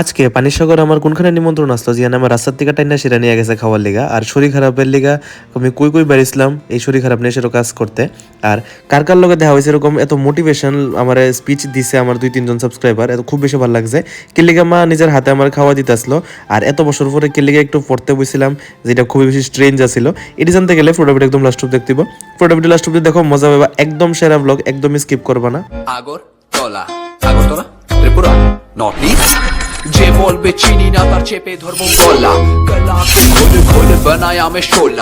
আজকে পানিসাগর আমার কোনখানে নিমন্ত্রণ আসলো? জিয়ান, আমার রাস্তার থেকে টাইনা সেটা নিয়ে গেছে খাওয়ার লিগা। আর শরীর খারাপের লিগা, আমি কই কই বেরিয়েছিলাম এই শরীর খারাপ নিয়ে সেটা কাজ করতে। আর কার কার লগে দেখা হয়েছে এরকম? এত মোটিভেশন আমার স্পিচ দিছে আমার দুই, তিনজন সাবস্ক্রাইবার এত খুব বেশি ভালো লাগছে। কিল্লিগা মা নিজের হাতে আমার খাওয়া দিতে আসলো। আর এত বছর পরে কিল্লিগা একটু পড়তে বসছিলাম, যেটা খুবই বেশি স্ট্রেঞ্জ আছিল। এটি জানতে গেলে ফটোভিডিও একদম লাস্ট অব দেখতে ফটোভিডিও লাস্ট অব দেখো, মজা পাবা। একদম সেরা ব্লগ একদমই স্কিপ করবা না। আগরতলা। আগরতলা? ত্রিপুরা? নর্থ ইস্ট যে বলবে চিনি না, তার চেপে ধরবো গলা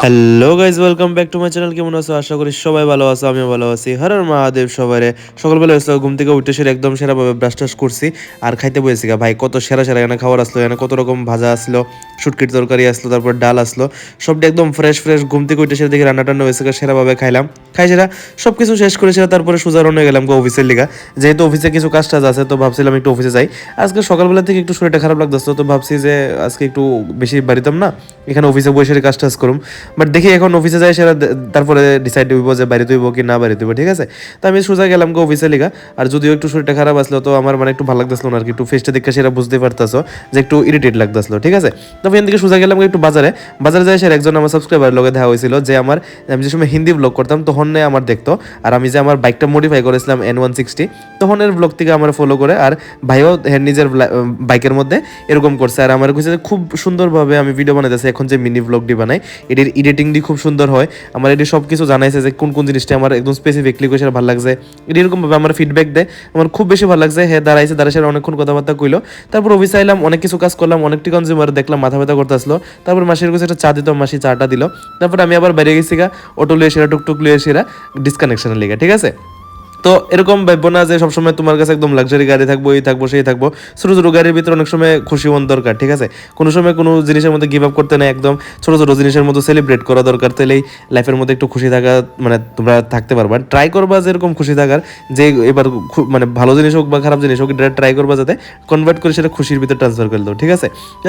hello guys welcome back to my channel কেমন আছো? আশা করি সবাই ভালো আছো, আমিও ভালো আছি। হর হর মহাদেব সবাই সকালবেলা হয়েছিল ঘুম থেকে উঠে সেরে একদম সেরাভাবে ব্রাশ টাশ করছি। আর খাইতে বসেছি ভাই, কত সেরা সেরা এখানে খাবার আসলো, এখানে কত রকম ভাজা আসলো, শুটকির তরকারি আসলো, তারপর ডাল আসলো। সবটা একদম ফ্রেশ ফ্রেশ ঘুম থেকে উঠে সেরে দেখি রান্না টান্না হয়েছে সেরাভাবে খাইলাম। খাই সেরা। সব কিছু শেষ করে সেরা তারপরে সোজা রওনা গেলাম গো অফিসের লিগা। যেহেতু অফিসে কিছু কাজ টাজ আছে, তো ভাবছিলাম একটু অফিসে যাই। আজকে সকালবেলা থেকে একটু শরীরটা খারাপ লাগতেছিল তো ভাবছি যে আজকে একটু বেশি বাড়িতাম না, এখানে অফিসে বসে কাজ টাজ করুম। বাট দেখি এখন অফিসে যাই সেটা তারপরে ডিসাইড হইব যে বাড়িতে হইব কি না বাড়িতে হইব, ঠিক আছে? তো আমি সোজা গেলাম গো অফিসে লিগা। আর যদিও একটু শরীরটা খারাপ আসলো, তো আমার মানে একটু ভালো লাগতেছিল না আর কি একটু ফেসটা দেখে সেটা বুঝতে পারতাছো যে একটু ইরিটেট লাগতেছিল, ঠিক আছে? তো এখান থেকে সোজা গেলাম একটু বাজারে। বাজারে যাই সের একজন আমার সাবস্ক্রাইবার লগে দেখা হয়েছিল, যে আমার আমি যে সময় হিন্দি ব্লগ করতাম, তখন আমার দেখতো। আর আমি যে আমার বাইকটা মডিফাই করেছিলাম এন ওয়ান সিক্সটি তখন এর ব্লগ থেকে আমার ফলো করে, আর ভাইও নিজের বাইকের মধ্যে এরকম করছে। আর আমার কাছে খুব সুন্দরভাবে আমি ভিডিও বানাইতেছি, এখন যে মিনি ব্লগটি বানাই, এটির এডিটিংটি খুব সুন্দর হয়। আমার এটি সব কিছু জানাইছে যে কোন কোন জিনিসটা আমার একদম স্পেসিফিকলি করে সেটা ভালো লাগছে। এটি এরকমভাবে আমার ফিডব্যাক দেয়, আমার খুব বেশি ভালো লাগছে। হ্যাঁ দাঁড়াইছে দাঁড়াইছে, আর অনেকক্ষণ কথাবার্তা কইলো। তারপর অফিসে আইলাম অনেক কিছু কাজ করলাম, অনেকটি কনজিউমার দেখলাম, মাথা ব্যথা করতে আসলো তারপর মাসির কাছে একটা চা দিত, মাসি চাটা দিল। তারপর আমি আবার বেরিয়ে গেছি গা, অটো লিয়ে সেরা, টুকটুক লিয়ে সেরা ডিসকানেকশনের লিগে, ঠিক আছে? তো এরকম ভাববো না যে সবসময় তোমার কাছে একদম লাক্সারি গাড়ি থাকব, এই থাকব, সেই থাকব। ছোটো ছোটো গাড়ির ভিতরে অনেক সময় খুশি মন দরকার, ঠিক আছে? কোনো সময় কোনো জিনিসের মধ্যে গিভ আপ করতে নেই একদম। ছোটো ছোটো জিনিসের মতো সেলিব্রেট করা দরকার তাহলেই লাইফের মধ্যে একটু খুশি থাকা মানে তোমরা থাকতে পারবা। ট্রাই করবা যে এরকম খুশি থাকার, যে এবার মানে ভালো জিনিস হোক বা খারাপ জিনিস হোক, এটা ট্রাই করবা যাতে কনভার্ট করে সেটা খুশির ভিতরে ট্রান্সফার করে দাও, ঠিক আছে?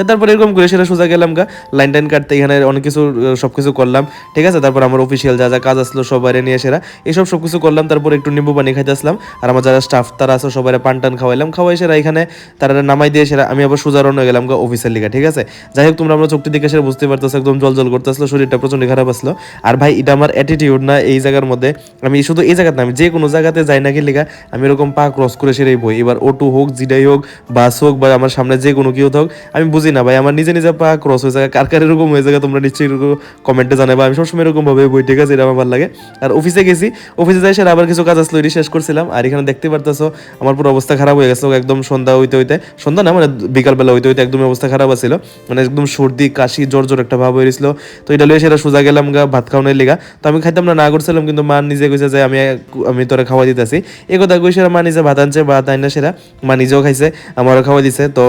তারপর এরকম করে সেটা সোজা গেলাম গা লাইন টাইন কাটতে এখানে অনেক কিছু সব কিছু করলাম, ঠিক আছে? তারপর আমার অফিসিয়াল যা যা কাজ আসলো সবাই নিয়ে সেরা এইসব সব কিছু করলাম, তারপর একটু নিম্বু পানি খাইতে আসলাম। আর আমার যারা স্টাফ তারা আছে সবাই পান টান খাওয়াইলাম। খাওয়াই সেরা এখানে তারা নামাই দিয়ে সেরা আমি আবার সোজা রওনা গেলাম গা অফিসের লিগা, ঠিক আছে? যাই হোক, তোমরা আমরা চোখটি দেখে সেটা বুঝতে পারতেছো, একদম জল জল করতেছিল, শরীরটা প্রচণ্ড খারাপ আসলো। আর ভাই, এটা আমার অ্যাটিটিউড না এই জায়গার মধ্যে। আমি শুধু এই জায়গাতে আমি যে কোনো জায়গাতে যাই না লিগা, আমি এরকম পা ক্রস করে সেরাই বই। এবার অটো হোক জিডাই হোক বাস হোক, বা আমার সামনে যে কোনো কেউ হোক, আমি বুঝি না ভাই, আমার নিজে নিজে পা ক্রস হয়ে যায় কার কার এরকম হয়ে যায় তোমরা নিশ্চয়ই এরকম কমেন্টে জানাবা আমি সবসময় এরকম ভাবে বই ঠিক আছে, এটা আমার ভালো লাগে। আর অফিসে গেছি অফিসে যাই সেটা আবার কিছু কাজ আসলো এটি শেষ করছিলাম, আর এখানে দেখতে পারতেছো আমার পুরো অবস্থা খারাপ হয়ে গেছে। একদম সন্ধ্যা হইতে হইতে, সন্ধ্যা না মানে বিকালবেলা হইতে হইতে একদম অবস্থা খারাপ আছিল। মানে একদম সর্দি, কাশি, জ্বর জ্বর একটা ভাব হয়েছিল তো এটা লইয়ে সেটা সোজা গেলাম গা, ভাত খাওয়ানোর লিগা। তো আমি খাইতাম না না করছিলাম, কিন্তু মা নিজে কইছে যে আমি আমি তোরা খাওয়া দিতেছি। এই কথা কই সেরা মা নিজে ভাত আনছে, ভাত আইনা সেরা, মা নিজেও খাইছে, আমারও খাওয়া দিছে। তো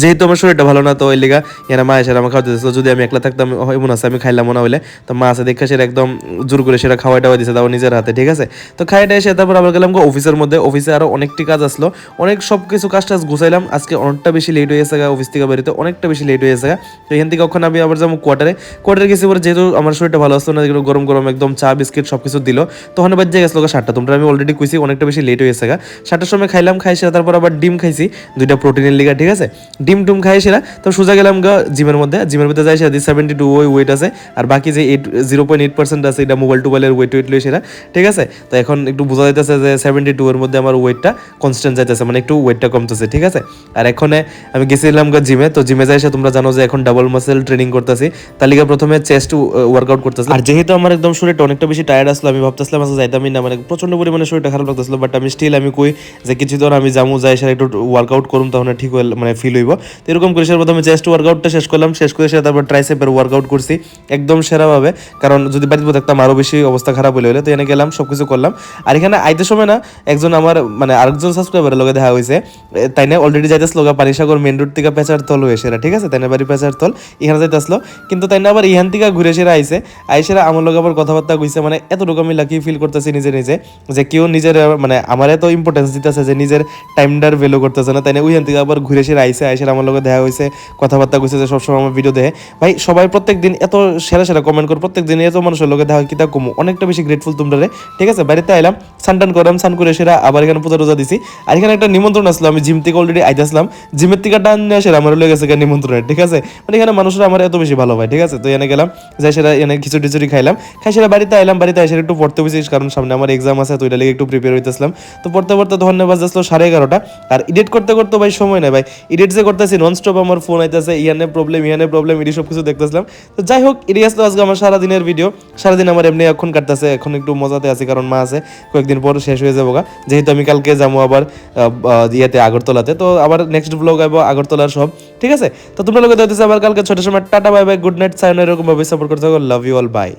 যেহেতু আমার শরীরটা ভালো না, তো ওই লিগা এরা মা এসে আমার খাওয়াতে দিচ্ছে যদি আমি একলা থাকতাম হয় মনে আছে, আমি খাইলাম না হইলে তো মা আছে দেখে সেটা একদম জোর করে সেটা খাওয়াই টাওয়াই দিছে তাও নিজের হাতে, ঠিক আছে? তো খাইটা এসে তারপর আবার গেলাম অফিসের মধ্যে। অফিসে আরও অনেকটি কাজ আসলো। অনেক সব কিছু কাজ টাজ গুছাইলাম। আজকে অনেকটা বেশি লেট হয়ে গেছে অফিস থেকে বাড়িতে অনেকটা বেশি লেট হয়ে গেছে তো এখান থেকে ওখানে আমি আবার যাব কোয়ার্টারে কোয়ার্টারে গেছি পরে যেহেতু আমার শরীরটা ভালো আসলো না গরম গরম একদম চা, বিস্কিট সব কিছু দিল তখন বাজে গেছিল সাতটা। তোমরা আমি অলরেডি কইছি, অনেকটা বেশি লেট হয়ে গেছে সাতটার সময় খাইলাম খাই সেরা তারপর আবার ডিম খাইছি। দুইটা প্রোটিনের লিগা, ঠিক আছে? ডিম টুম খাই সেরা। তো সোজা গেলাম গা জিমের মধ্যে। জিমের মধ্যে যাই সেরা সেভেন্টি টু ওই ওয়েট আছে। আর বাকি যে eight zero point eight percent আছে, এটা মোবাইল টোবাইলের ওয়েট ওয়েট লই সেরা। ঠিক আছে? তো এখন একটু বোঝা যাইতেছে যে সেভেন্টি টু এর মধ্যে আমার ওয়েটটা কনস্ট্যান্ট যাইতেছে মানে একটু ওয়েটটা কমতেছে, ঠিক আছে? আর এখানে আমি গেছিলাম গা জিমে, তো জিমে যাই তোমরা জানো যে এখন ডাবল মাসেল ট্রেনিং করতেছি। তালিকা প্রথমে চেস্ট ওয়ার্কআউট করতেছি আর যেহেতু আমার একদম শরীরটা অনেকটা বেশি টায়ার্ড আসলো, আমি ভাবতেছিলাম আচ্ছা যাইতামই না মানে প্রচণ্ড পরিমাণে শরীরটা খারাপ লাগতেছিল বাট আমি স্টিল আমি কই যে কিছু ধর আমি যামু, যাই সেটা একটু ওয়ার্কআউট করুম, তখন ঠিক মানে ফিল হইব। তো এরকম করে প্রথমে চেস্ট ওয়ার্কআউটটা শেষ করলাম। শেষ করে সেটা তারপর ট্রাইসেপের ওয়ার্কআউট করছি একদম সেরাভাবে। কারণ যদি বাড়িতে থাকতাম আরও বেশি অবস্থা খারাপ হলে হলে, তো এখানে গেলাম সব কিছু করলাম। আর এখানে আইতে সময় না, একজন আমার মানে আরেকজন সাবস্ক্রাইবারের লগে দেখা হয়েছে। তাই না? অলরেডি যাইতে আসলো পানিসাগর মেন রোড থেকে পেঁচার তল হয়ে সেরা ঠিক আছে? তাই না? বাড়ি পেঁচার তল, এখানে যাইতে আসলো কিন্তু তাই না, আবার ইহান থেকে ঘুরে সেরা আইসে আইসেরা আমার লগে আবার কথাবার্তা কইছে মানে এতটুকু আমি লাকি ফিল করতেছি নিজে নিজে, যে কেউ নিজের মানে আমার এত ইম্পর্টেন্স দিতেছে যে নিজের টাইমটার ভ্যালু করতেছে না। তাই না? ওইখান থেকে আবার ঘুরে সেরা আইসে আইসে এসে আমার লোকে দেখা হয়েছে কথাবার্তা কইছে যে সবসময় আমার ভিডিও দেখে। ভাই, সবাই প্রত্যেক দিন এত সেরা সেরা কমেন্ট করে প্রত্যেক দিন এত মানুষের লোকে দেখা কিতা কমু? অনেকটা বেশি গ্রেটফুল তোমরা রে। ঠিক আছে, বাড়িতে আইলাম সানটান করলাম সান করে সেরা, আবার এখানে পূজা রোজা দিছি। আর এখানে একটা নিমন্ত্রণ আসলো, আমি জিম থেকে অলরেডি আইতেছিলাম। জিমের থেকে টান নিয়ে আসে আমার লেগে গেছে নিমন্ত্রণের, ঠিক আছে? মানে এখানে মানুষরা আমার এত বেশি ভালো পায়, ঠিক আছে? তো এখানে গেলাম, যাই সেটা এনে খিচুড়ি টিচুড়ি খাইলাম। খাই সেটা বাড়িতে আইলাম, বাড়িতে এসে একটু পড়তে বসেছি কারণ সামনে আমার এক্সাম আছে, তো এটা লেগে একটু প্রিপেয়ার হইতেছিলাম। তো পড়তে পড়তে ধন্যবাদ আসলো সাড়ে এগারোটা। আর এডিট করতে করতে ভাই সময় নেই ভাই এডিট যে করতেছি ননস্টপ আমার ফোন আইতেছে, ইয়ানে প্রবলেম ইয়ানে প্রবলেম এটি সব কিছু দেখতেছিলাম। তো যাই হোক এটি আসলো আজকে আমার সারাদিনের ভিডিও সারাদিন আমার এমনি এখন কাটতেছে, এখন একটু মজাতে আছি, কারণ মা আছে, কয়েকদিন পর শেষ হয়ে যাব যেহেতু আমি কালকে যাব আবার ইয়েতে আগরতলাতে, তো আবার নেক্সট ব্লগ আইবো আগরতলার সব, ঠিক আছে? তো তোমরা লোক দেখতেছে আবার কালকে ছটার সময়, tata bye bye good night sign এরকম ভাবে সাপোর্ট করতে লাভ ইউ অল বাই